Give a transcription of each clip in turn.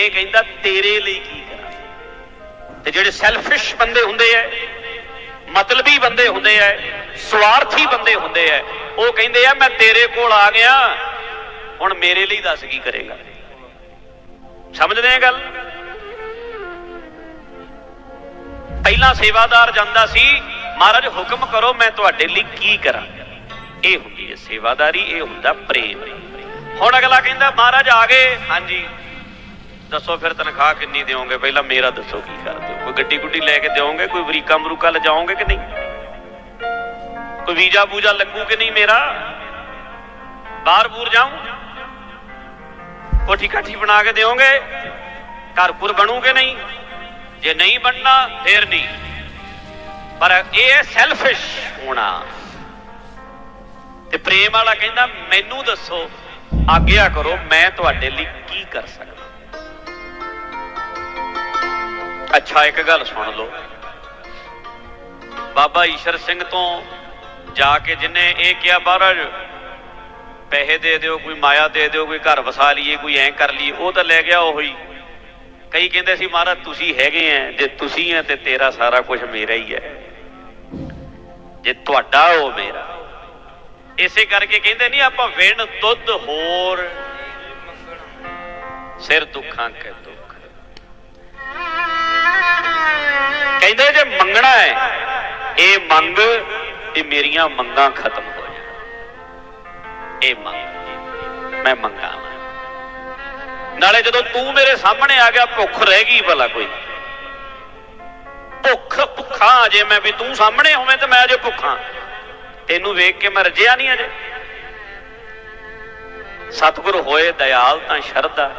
ਇਹ ਕਹਿੰਦਾ, ਤੇਰੇ ਲਈ ਕੀ ਕਰਾਂ? ਤੇ ਜਿਹੜੇ ਸੈਲਫਿਸ਼ ਬੰਦੇ ਹੁੰਦੇ ਐ, ਮਤਲਬੀ ਬੰਦੇ ਹੁੰਦੇ ਐ, ਸਵਾਰਥੀ ਬੰਦੇ ਹੁੰਦੇ ਐ, ਉਹ ਕਹਿੰਦੇ ਆ, ਮੈਂ ਤੇਰੇ ਕੋਲ ਆ ਗਿਆ, ਹੁਣ ਮੇਰੇ ਲਈ ਦੱਸ ਕੀ ਕਰੇਗਾ? ਸਮਝਦੇ ਆ ਗੱਲ? ਪਹਿਲਾਂ ਸੇਵਾਦਾਰ ਜਾਂਦਾ ਸੀ, ਮਹਾਰਾਜ, ਹੁਕਮ ਕਰੋ, ਮੈਂ ਤੁਹਾਡੇ ਲਈ ਕੀ ਕਰਾਂ? ਇਹ ਹੁੰਦੀ ਹੈ ਸੇਵਾਦਾਰੀ, ਇਹ ਹੁੰਦਾ ਪ੍ਰੇਮ। ਹੁਣ ਅਗਲਾ ਕਹਿੰਦਾ, ਮਹਾਰਾਜ, ਆ ਗਏ। ਹਾਂਜੀ। ਦੱਸੋ ਫਿਰ ਤਨਖਾਹ ਕਿੰਨੀ ਦਿਓਗੇ? ਪਹਿਲਾਂ ਮੇਰਾ ਦੱਸੋ ਕੀ ਕਰਦੇ ਹੋ ਕੋਈ ਗੱਡੀ ਗੁੱਡੀ ਲੈ ਕੇ ਦਿਓਗੇ? ਕੋਈ ਬਰੀਕਾ ਮਰੂਕਾ ਲਿਜਾਓਗੇ ਕਿ ਨਹੀਂ? ਕੋਈ ਵੀਜ਼ਾ ਬੂਜਾ ਲੱਗੂ ਕਿ ਨਹੀਂ ਮੇਰਾ? ਬਾਹਰ ਬੂਰ ਜਾਊਂ? ਕੋਠੀ ਕਾਠੀ ਬਣਾ ਕੇ ਦਿਓਗੇ? ਘਰ ਪੁਰ ਬਣੂ ਨਹੀਂ? ਜੇ ਨਹੀਂ ਬਣਨਾ, ਫੇਰ ਨਹੀਂ। ਪਰ ਇਹ ਹੈ ਸੈਲਫਿਸ਼ ਹੋਣਾ। ਤੇ ਪ੍ਰੇਮ ਵਾਲਾ ਕਹਿੰਦਾ, ਮੈਨੂੰ ਦੱਸੋ, ਆਗਿਆ ਕਰੋ, ਮੈਂ ਤੁਹਾਡੇ ਲਈ ਕੀ ਕਰ ਸਕਦਾ? ਅੱਛਾ, ਇੱਕ ਗੱਲ ਸੁਣ ਲਓ। ਬਾਬਾ ਈਸ਼ਰ ਸਿੰਘ ਤੋਂ ਜਾ ਕੇ ਜਿਨੇ ਇਹ ਕਿਹਾ, ਮਹਾਰਾਜ, ਪੈਸੇ ਦੇ ਦਿਓ, ਕੋਈ ਮਾਇਆ ਦੇ ਦਿਓ, ਕੋਈ ਘਰ ਵਸਾ ਲਈਏ, ਕੋਈ ਐਂ ਕਰ ਲਈਏ, ਉਹ ਤਾਂ ਲੈ ਗਿਆ ਉਹੀ। ਕਈ ਕਹਿੰਦੇ ਸੀ, ਮਹਾਰਾਜ, ਤੁਸੀਂ ਹੈਗੇ ਆ ਜੇ ਤੁਸੀਂ ਆ ਤੇ ਤੇਰਾ ਸਾਰਾ ਕੁਝ ਮੇਰਾ ਹੀ ਹੈ ਜੇ ਤੁਹਾਡਾ ਉਹ ਮੇਰਾ। ਇਸੇ ਕਰਕੇ ਕਹਿੰਦੇ ਨਹੀਂ ਆਪਾਂ ਵਿਣ ਦੁੱਧ ਹੋਰ ਸਿਰ ਦੁੱਖਾਂ ਕੇ ਦੁੱਖ ਕਹਿੰਦੇ ਜੇ ਮੰਗਣਾ ਹੈ, ਇਹ ਮੰਗ ਤੇ ਮੇਰੀਆਂ ਮੰਗਾਂ ਖਤਮ ਹੋ ਜਾਣ। ਇਹ ਮੰਗ ਮੈਂ ਮੰਗਾਂ ਨਾਲੇ ਜਦੋਂ ਤੂੰ ਮੇਰੇ ਸਾਹਮਣੇ ਆ ਗਿਆ, ਭੁੱਖ ਰਹਿ ਗਈ ਭਲਾ ਕੋਈ। ਭੁੱਖ ਭੁੱਖਾ ਜੇ ਮੈਂ ਵੀ ਤੂੰ ਸਾਹਮਣੇ ਹੋਵੇਂ ਤੇ ਮੈਂ ਅਜੇ ਭੁੱਖਾਂ। ਤੈਨੂੰ ਵੇਖ ਕੇ ਮੈਂ ਰਜਿਆ ਨਹੀਂ ਅਜੇ। ਸਤਿਗੁਰ ਹੋਏ ਦਇਆਲ ਤਾਂ ਸ਼ਰਧਾ।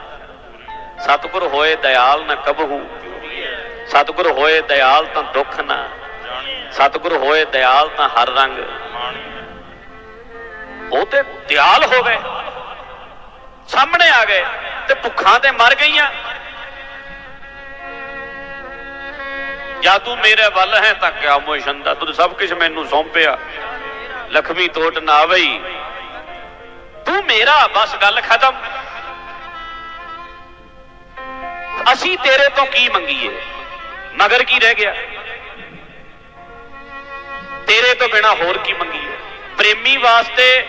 ਸਤਿਗੁਰ ਹੋਏ ਦਇਆਲ ਨਾ ਕਬਹੂ। ਸਤਿਗੁਰ ਹੋਏ ਦਇਆਲ ਤਾਂ ਦੁੱਖ ਨਾ। ਸਤਿਗੁਰ ਹੋਏ ਦਇਆਲ ਤਾਂ ਹਰ ਰੰਗ। ਉਹ ਤੇ ਦਿਆਲ ਹੋ ਗਏ। ਸਾਹਮਣੇ ਆ ਗਏ ਤੇ ਭੁੱਖਾਂ ਤੇ ਮਰ ਗਈਆਂ। ਜਾਂ ਤੂੰ ਮੇਰੇ ਵੱਲ ਹੈ ਤਾਂ ਕਿਆ ਮੋਸ਼ੰਦਾ ਤੂੰ ਸਭ ਕੁਝ ਮੈਨੂੰ ਸੌਂਪਿਆ ਲਖਮੀ ਟੋਟ ਨਾ ਆਵਈ ਤੂੰ ਮੇਰਾ ਬਸ ਗੱਲ ਖਤਮ। ਅਸੀਂ ਤੇਰੇ ਤੋਂ ਕੀ ਮੰਗੀਏ? ਮਗਰ ਕੀ ਰਹਿ ਗਿਆ? ਤੇਰੇ ਤੋਂ ਬਿਨਾ ਹੋਰ ਕੀ ਮੰਗੀਏ ਪ੍ਰੇਮੀ ਵਾਸਤੇ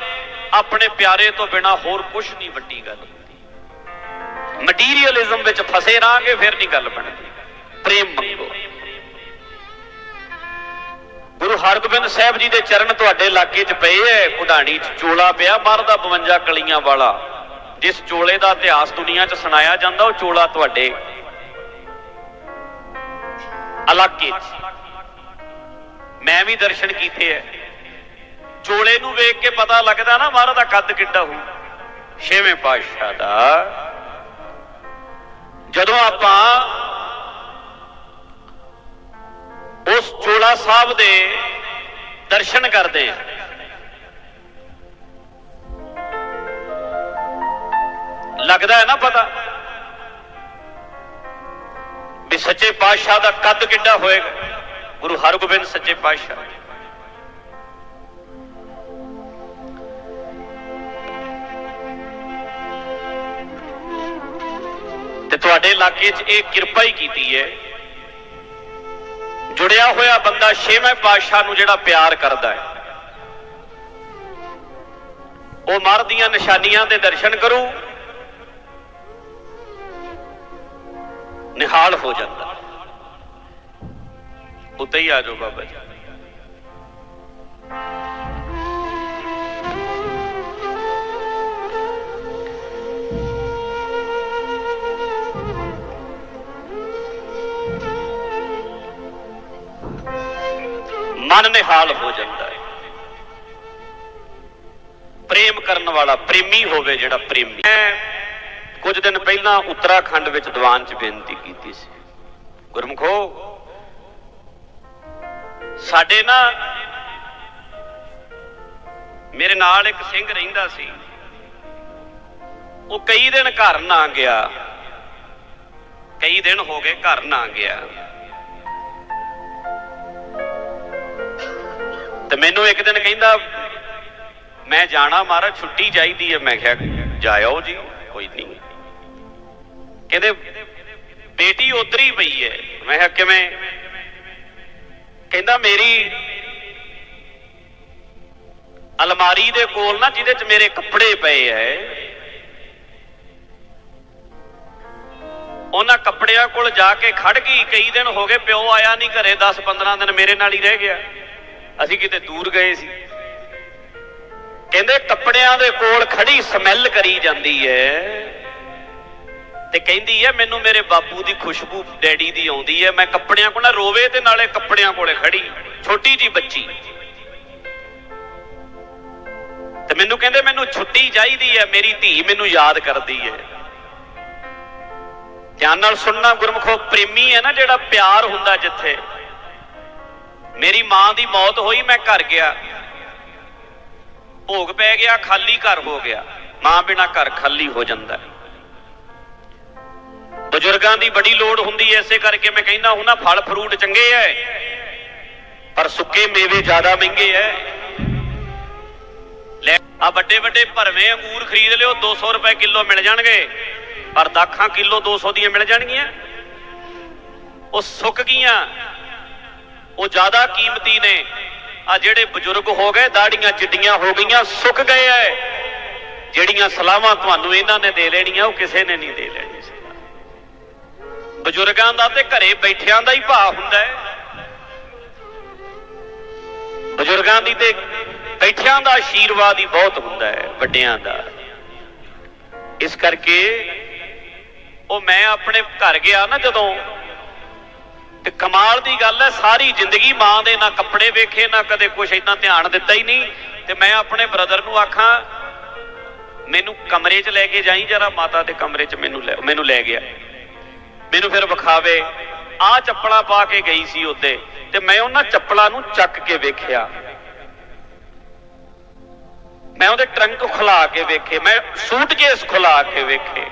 ਆਪਣੇ ਪਿਆਰੇ ਤੋਂ ਬਿਨਾ ਹੋਰ ਕੁਝ ਨਹੀਂ ਵੱਡੀ ਗੱਲ ਹੁੰਦੀ। ਮਟੀਰੀਅਲਿਜ਼ਮ ਵਿੱਚ ਫਸੇ ਰਾਂਗੇ ਫਿਰ ਨਹੀਂ ਗੱਲ ਬਣਦੀ। ਪ੍ਰੇਮ ਮੰਗੋ। ਗੁਰੂ ਹਰਗੋਬਿੰਦ ਸਾਹਿਬ ਜੀ ਦੇ ਚਰਨ ਤੁਹਾਡੇ ਇਲਾਕੇ 'ਚ ਪਏ ਐ, ਕੁਢਾਣੀ 'ਚ ਚੋਲਾ ਪਿਆ ਬਾਹਰ ਦਾ 52 ਕਲੀਆਂ ਵਾਲਾ। ਜਿਸ ਚੋਲੇ ਦਾ ਇਤਿਹਾਸ ਦੁਨੀਆ 'ਚ ਸੁਣਾਇਆ ਜਾਂਦਾ, ਉਹ ਚੋਲਾ ਤੁਹਾਡੇ ਇਲਾਕੇ 'ਚ ਮੈਂ ਵੀ ਦਰਸ਼ਨ ਕੀਤੇ ਐ। ਚੋਲੇ ਨੂੰ ਵੇਖ ਕੇ ਪਤਾ ਲੱਗਦਾ ਨਾ ਮਹਾਰਾਜ ਦਾ ਕੱਦ ਕਿੱਡਾ ਹੋਊ। ਛੇਵੇਂ ਪਾਤਸ਼ਾਹ ਦਾ। ਜਦੋਂ ਆਪਾਂ ਉਸ ਚੋਲਾ ਸਾਹਿਬ ਦੇ ਦਰਸ਼ਨ ਕਰਦੇ ਹਾਂ ਲੱਗਦਾ ਹੈ ਨਾ ਪਤਾ? ਵੀ ਸੱਚੇ ਪਾਤਸ਼ਾਹ ਦਾ ਕੱਦ ਕਿੱਡਾ ਹੋਏਗਾ? ਗੁਰੂ ਹਰਗੋਬਿੰਦ ਸੱਚੇ ਪਾਤਸ਼ਾਹ। ਤੇ ਤੁਹਾਡੇ ਇਲਾਕੇ 'ਚ ਇਹ ਕਿਰਪਾ ਹੀ ਕੀਤੀ ਹੈ। ਜੁੜਿਆ ਹੋਇਆ ਬੰਦਾ ਛੇਵੇਂ ਪਾਤਸ਼ਾਹ ਨੂੰ ਜਿਹੜਾ ਪਿਆਰ ਕਰਦਾ ਹੈ। ਉਹ ਮਰ ਦੀਆਂ ਨਿਸ਼ਾਨੀਆਂ ਦੇ ਦਰਸ਼ਨ ਕਰੂ। ਨਿਹਾਲ ਹੋ ਜਾਂਦਾ। ਉੱਤੇ ਹੀ ਆ ਜਾਓ ਬਾਬਾ ਜੀ। ਮਨ ਨਿਹਾਲ ਹੋ ਜਾਂਦਾ ਹੈ। ਪ੍ਰੇਮ ਕਰਨ ਵਾਲਾ ਪ੍ਰੇਮੀ ਹੋਵੇ ਜਿਹੜਾ ਪ੍ਰੇਮੀ। ਕੁਝ ਦਿਨ ਪਹਿਲਾਂ ਉੱਤਰਾਖੰਡ ਵਿੱਚ ਦੀਵਾਨ 'ਚ ਬੇਨਤੀ ਕੀਤੀ ਸੀ। ਗੁਰਮਖੋ, ਸਾਡੇ ਨਾ ਮੇਰੇ ਨਾਲ ਇੱਕ ਸਿੰਘ ਰਹਿੰਦਾ ਸੀ। ਉਹ ਕਈ ਦਿਨ ਘਰ ਨਾ ਗਿਆ। ਕਈ ਦਿਨ ਹੋ ਗਏ ਘਰ ਨਾ ਗਿਆ। ਤੇ ਮੈਨੂੰ ਇੱਕ ਦਿਨ ਕਹਿੰਦਾ, ਮੈਂ ਜਾਣਾ, ਮਹਾਰਾਜ, ਛੁੱਟੀ ਚਾਹੀਦੀ ਹੈ। ਮੈਂ ਕਿਹਾ, ਜਾਇਓ ਜੀ, ਕੋਈ ਨਹੀਂ। ਕਹਿੰਦੇ, ਬੇਟੀ ਉਧਰੀ ਪਈ ਹੈ। ਮੈਂ ਕਿਹਾ, ਕਿਵੇਂ? ਕਹਿੰਦਾ, ਮੇਰੀ ਅਲਮਾਰੀ ਦੇ ਕੋਲ ਨਾ, ਜਿਹਦੇ ਚ ਮੇਰੇ ਕੱਪੜੇ ਪਏ ਐ। ਉਹਨਾਂ ਕੱਪੜਿਆਂ ਕੋਲ ਜਾ ਕੇ ਖੜ ਗਈ। ਕਈ ਦਿਨ ਹੋ ਗਏ, ਪਿਓ ਆਇਆ ਨਹੀਂ ਘਰੇ। 10 15 ਦਿਨ ਮੇਰੇ ਨਾਲ ਹੀ ਰਹਿ ਗਿਆ। ਅਸੀਂ ਕਿਤੇ ਦੂਰ ਗਏ ਸੀ। ਕਹਿੰਦੇ, ਕੱਪੜਿਆਂ ਦੇ ਕੋਲ ਖੜੀ ਸਮੈਲ ਕਰੀ ਜਾਂਦੀ ਐ। ਤੇ ਕਹਿੰਦੀ ਹੈ ਮੈਨੂੰ ਮੇਰੇ ਬਾਪੂ ਦੀ ਖੁਸ਼ਬੂ ਡੈਡੀ ਦੀ ਆਉਂਦੀ ਹੈ ਮੈਂ ਕੱਪੜਿਆਂ ਕੋਲ ਨਾ ਰੋਵੇ ਤੇ ਨਾਲੇ ਕੱਪੜਿਆਂ ਕੋਲੇ ਖੜੀ, ਛੋਟੀ ਜੀ ਬੱਚੀ। ਤੇ ਮੈਨੂੰ ਕਹਿੰਦੇ, ਮੈਨੂੰ ਛੁੱਟੀ ਚਾਹੀਦੀ ਹੈ ਮੇਰੀ ਧੀ ਮੈਨੂੰ ਯਾਦ ਕਰਦੀ ਹੈ ਧਿਆਨ ਨਾਲ ਸੁਣਨਾ, ਗੁਰਮਖੋ, ਪ੍ਰੇਮੀ ਹੈ ਨਾ ਜਿਹੜਾ ਪਿਆਰ ਹੁੰਦਾ ਜਿੱਥੇ। ਮੇਰੀ ਮਾਂ ਦੀ ਮੌਤ ਹੋਈ, ਮੈਂ ਘਰ ਗਿਆ। ਭੋਗ ਪੈ ਗਿਆ, ਖਾਲੀ ਘਰ ਹੋ ਗਿਆ। ਮਾਂ ਬਿਨਾ ਘਰ ਖਾਲੀ ਹੋ ਜਾਂਦਾ। ਹੈ। ਬਜ਼ੁਰਗਾਂ ਦੀ ਬੜੀ ਲੋੜ ਹੁੰਦੀ ਐ, ਇਸੇ ਕਰਕੇ ਮੈਂ ਕਹਿੰਦਾ ਹੁਣਾ ਫਲ ਫਰੂਟ ਚੰਗੇ ਐ, ਪਰ ਸੁੱਕੇ ਮੇਵੇ ਜ਼ਿਆਦਾ ਮਹਿੰਗੇ ਐ। ਲੈ ਆ ਵੱਡੇ ਵੱਡੇ ਭਰਵੇਂ ਅੰਗੂਰ ਖਰੀਦ ਲਿਓ 200 ਰੁਪਏ ਕਿਲੋ ਮਿਲ ਜਾਣਗੇ, ਪਰ ਦਾਖਾਂ ਕਿਲੋ 200 ਦੀਆਂ ਮਿਲ ਜਾਣਗੀਆਂ। ਉਹ ਸੁੱਕ ਗਈਆਂ, ਉਹ ਜ਼ਿਆਦਾ ਕੀਮਤੀ ਨੇ ਆ ਜਿਹੜੇ ਬਜ਼ੁਰਗ ਹੋ ਗਏ, ਦਾੜੀਆਂ ਚਿੱਟੀਆਂ ਹੋ ਗਈਆਂ, ਸੁੱਕ ਗਏ ਐ। ਜਿਹੜੀਆਂ ਸਲਾਹਾਂ ਤੁਹਾਨੂੰ ਇਹਨਾਂ ਨੇ ਦੇ ਲੈਣੀਆਂ, ਉਹ ਕਿਸੇ ਨੇ ਨਹੀਂ ਦੇ ਲੈਣੀਆਂ। ਬਜ਼ੁਰਗਾਂ ਦਾ ਤੇ ਘਰੇ ਬੈਠਿਆਂ ਦਾ ਹੀ ਭਾਅ ਹੁੰਦਾ ਹੈ। ਬਜ਼ੁਰਗਾਂ ਦੀ ਤੇ ਬੈਠਿਆਂ ਦਾ ਆਸ਼ੀਰਵਾਦ ਹੀ ਬਹੁਤ ਹੁੰਦਾ ਹੈ, ਵੱਡਿਆਂ ਦਾ। ਇਸ ਕਰਕੇ ਉਹ ਮੈਂ ਆਪਣੇ ਘਰ ਗਿਆ ਨਾ ਜਦੋਂ, ਤੇ ਕਮਾਲ ਦੀ ਗੱਲ ਹੈ, ਸਾਰੀ ਜ਼ਿੰਦਗੀ ਮਾਂ ਦੇ ਨਾ ਕੱਪੜੇ ਵੇਖੇ, ਨਾ ਕਦੇ ਕੁਛ ਇਦਾਂ ਧਿਆਨ ਦਿੱਤਾ ਹੀ ਨਹੀਂ। ਤੇ ਮੈਂ ਆਪਣੇ ਬ੍ਰਦਰ ਨੂੰ ਆਖਾਂ, ਮੈਨੂੰ ਕਮਰੇ 'ਚ ਲੈ ਕੇ ਜਾਈ, ਜਰਾ ਮਾਤਾ ਦੇ ਕਮਰੇ 'ਚ ਮੈਨੂੰ ਲੈ ਮੈਨੂੰ ਲੈ ਗਿਆ। ਮੈਨੂੰ ਫਿਰ ਵਿਖਾਵੇ ਆ ਚੱਪਲਾਂ ਪਾ ਕੇ ਗਈ ਸੀ ਉੱਤੇ ਤੇ ਮੈਂ ਉਹਨਾਂ ਚੱਪਲਾਂ ਨੂੰ ਚੱਕ ਕੇ ਵੇਖਿਆ। ਮੈਂ ਉਹਦੇ ਟਰੰਕ ਖੁਲਾ ਕੇ ਵੇਖੇ, ਮੈਂ ਸੂਟਕੇਸ ਖੁਲਾ ਕੇ ਵੇਖੇ।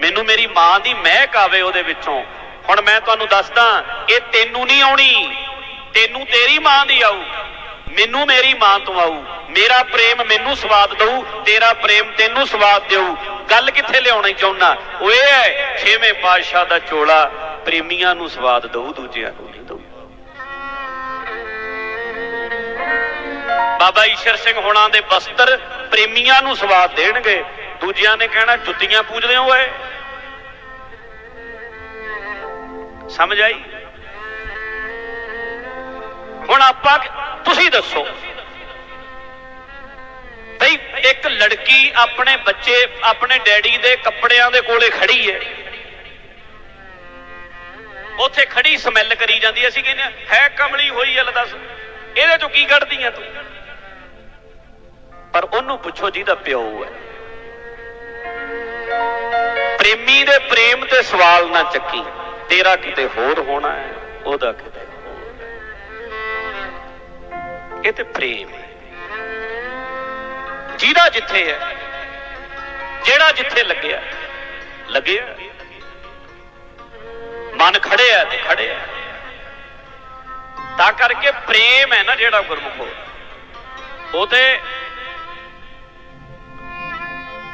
ਮੈਨੂੰ ਮੇਰੀ ਮਾਂ ਦੀ ਮਹਿਕ ਆਵੇ ਉਹਦੇ ਵਿੱਚੋਂ। ਹੁਣ ਮੈਂ ਤੁਹਾਨੂੰ ਦੱਸਦਾ, ਇਹ ਤੈਨੂੰ ਨਹੀਂ ਆਉਣੀ, ਤੈਨੂੰ ਤੇਰੀ ਮਾਂ ਦੀ ਆਊ। ਮੈਨੂੰ ਮੇਰੀ ਮਾਂ ਤੋਂ ਆਊ। ਮੇਰਾ ਪ੍ਰੇਮ ਮੈਨੂੰ ਸਵਾਦ ਦਊ, ਤੇਰਾ ਪ੍ਰੇਮ ਤੈਨੂੰ ਸਵਾਦ ਦੇਊ। ਗੱਲ ਕਿੱਥੇ ਲਿਆਉਣੀ ਚਾਹੁੰਨਾ? ਉਹ ਇਹ ਹੈ, ਛੇਵੇਂ ਪਾਤਸ਼ਾਹ ਦਾ ਚੋਲਾ ਪ੍ਰੇਮੀਆਂ ਨੂੰ ਸਵਾਦ ਦਊ, ਦੂਜਿਆਂ ਨੂੰ ਨਹੀਂ ਦਊ। ਬਾਬਾ ਈਸ਼ਰ ਸਿੰਘ ਹੋਣਾ ਦੇ ਬਸਤਰ ਪ੍ਰੇਮੀਆਂ ਨੂੰ ਸਵਾਦ ਦੇਣਗੇ। ਦੂਜਿਆਂ ਨੇ ਕਹਿਣਾ, ਜੁੱਤੀਆਂ ਪੂਜਦੇ ਹੋ ਓਏ ਸਮਝ ਆਈ? ਹੁਣ ਆਪਾਂ, ਤੁਸੀਂ ਦੱਸੋ। ਭਈ ਇੱਕ ਲੜਕੀ ਆਪਣੇ ਬੱਚੇ, ਆਪਣੇ ਡੈਡੀ ਦੇ ਕੱਪੜਿਆਂ ਦੇ ਕੋਲੇ ਖੜੀ ਹੈ। ਉੱਥੇ ਖੜੀ ਸਮੈਲ ਕਰੀ ਜਾਂਦੀ ਹੈ। ਅਸੀਂ ਕਹਿੰਦੇ ਹੈ ਕਮਲੀ ਹੋਈ ਐ ਦੱਸ। ਇਹਦੇ ਚੋਂ ਕੀ ਕੱਢਦੀ ਆ ਤੂੰ? ਪਰ ਉਹਨੂੰ ਪੁੱਛੋ ਜਿਹਦਾ ਪਿਓ ਹੈ। ਪ੍ਰੇਮੀ ਦੇ ਪ੍ਰੇਮ ਤੇ ਸਵਾਲ ਨਾ ਚੱਕੀ। ਤੇਰਾ ਕਿਤੇ ਹੋਰ ਹੋਣਾ ਹੈ, ਉਹਦਾ ਕਿਤੇ ਹੋਰ ਇਹ ਤੇ ਪ੍ਰੇਮ ਜਿਹਦਾ ਜਿੱਥੇ ਹੈ, ਜਿਹੜਾ ਜਿੱਥੇ ਲੱਗਿਆ ਲੱਗਿਆ। ਮਨ ਖੜਿਆ ਤੇ ਖੜਿਆ ਤਾਂ ਕਰਕੇ ਪ੍ਰੇਮ ਹੈ ਨਾ ਜਿਹੜਾ ਗੁਰਮੁਖੋ ਉਹ ਤੇ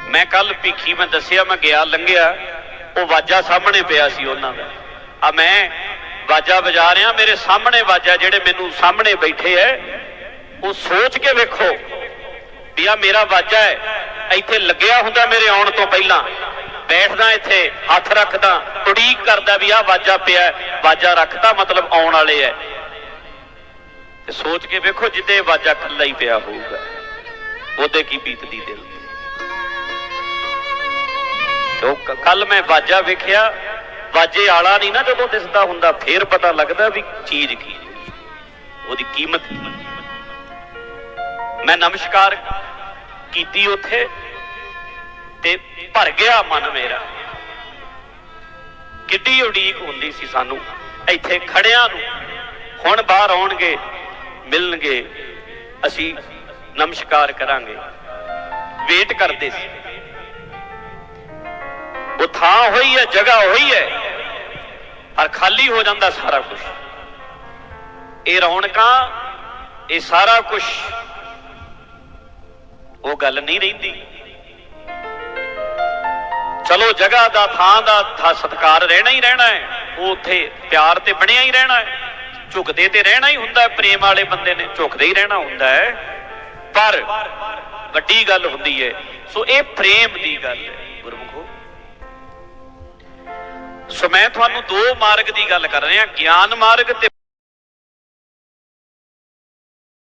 ਮੈਂ ਕੱਲ ਭਿੱਖੀ ਮੈਂ ਦੱਸਿਆ, ਮੈਂ ਗਿਆ, ਲੰਘਿਆ। ਉਹ ਵਾਜਾ ਸਾਹਮਣੇ ਪਿਆ ਸੀ ਉਹਨਾਂ ਦਾ। ਆ ਮੈਂ ਵਾਜਾ ਵਜਾ ਰਿਹਾ, ਮੇਰੇ ਸਾਹਮਣੇ ਵਾਜਾ ਜਿਹੜੇ ਮੈਨੂੰ ਸਾਹਮਣੇ ਬੈਠੇ ਐ, ਉਹ ਸੋਚ ਕੇ ਵੇਖੋ। ਵੀ ਆ ਮੇਰਾ ਵਾਜਾ ਹੈ। ਇੱਥੇ ਲੱਗਿਆ ਹੁੰਦਾ ਮੇਰੇ ਆਉਣ ਤੋਂ ਪਹਿਲਾਂ। ਬੈਠਦਾ ਇੱਥੇ, ਹੱਥ ਰੱਖਦਾ, ਉਡੀਕ ਕਰਦਾ ਵੀ ਆ ਵਾਜਾ ਪਿਆ ਵਾਜਾ ਰੱਖਦਾ ਮਤਲਬ ਆਉਣ ਵਾਲੇ ਐ ਤੇ ਸੋਚ ਕੇ ਵੇਖੋ ਜਿੱਦੇ ਵਾਜਾ ਕੱਲਾ ਹੀ ਪਿਆ ਹੋਊਗਾ। ਉਹਦੇ ਕੀ ਬੀਤਦੀ ਦਿਲ? ਤੇ ਉਹ ਕੱਲ ਮੈਂ ਵਾਜਾ ਵੇਖਿਆ। ਵਾਜੇ ਆਲਾ ਨਹੀਂ ਨਾ ਜਦੋਂ ਦਿਸਦਾ ਹੁੰਦਾ, ਫੇਰ ਪਤਾ ਲੱਗਦਾ ਵੀ ਚੀਜ਼ ਕੀ ਉਹਦੀ ਕੀਮਤ ਕੀ ਮੈਂ ਨਮਸਕਾਰ ਕੀਤੀ ਉੱਥੇ ਤੇ ਭਰ ਗਿਆ ਮਨ ਮੇਰਾ। ਕਿੱਡੀ ਉਡੀਕ ਹੁੰਦੀ ਸੀ ਸਾਨੂੰ। ਇੱਥੇ ਖੜਿਆਂ ਨੂੰ ਹੁਣ ਬਾਹਰ ਆਉਣਗੇ, ਮਿਲਣਗੇ, ਅਸੀਂ ਨਮਸਕਾਰ ਕਰਾਂਗੇ। ਵੇਟ ਕਰਦੇ ਸੀ। ਉਹ ਥਾਂ ਹੋਈ ਹੈ, ਜਗ੍ਹਾ ਹੋਈ ਹੈ, ਪਰ ਖਾਲੀ ਹੋ ਜਾਂਦਾ ਸਾਰਾ ਕੁਝ ਇਹ ਰੌਣਕਾਂ, ਇਹ ਸਾਰਾ ਕੁਝ ਉਹ ਗੱਲ ਨਹੀਂ ਰਹਿੰਦੀ। ਚਲੋ ਜਗ੍ਹਾ ਦਾ, ਥਾਂ ਦਾ, ਥਾ- ਸਤਿਕਾਰ ਰਹਿਣਾ ਹੀ ਰਹਿਣਾ ਹੈ। ਉਹ ਉੱਥੇ ਪਿਆਰ ਤੇ ਬਣਿਆ ਹੀ ਰਹਿਣਾ ਹੈ। ਝੁਕਦੇ ਤੇ ਰਹਿਣਾ ਹੀ ਹੁੰਦਾ ਹੈ, ਪ੍ਰੇਮ ਵਾਲੇ ਬੰਦੇ ਨੇ ਝੁਕਦੇ ਹੀ ਰਹਿਣਾ ਹੁੰਦਾ ਹੈ। ਪਰ ਵੱਡੀ ਗੱਲ ਹੁੰਦੀ ਹੈ, ਸੋ ਇਹ ਪ੍ਰੇਮ ਦੀ ਗੱਲ ਹੈ। ਗੁਰਮੁਖੋ, ਸੋ ਮੈਂ ਤੁਹਾਨੂੰ ਦੋ ਮਾਰਗ ਦੀ ਗੱਲ ਕਰ ਰਿਹਾ, ਗਿਆਨ ਮਾਰਗ ਤੇ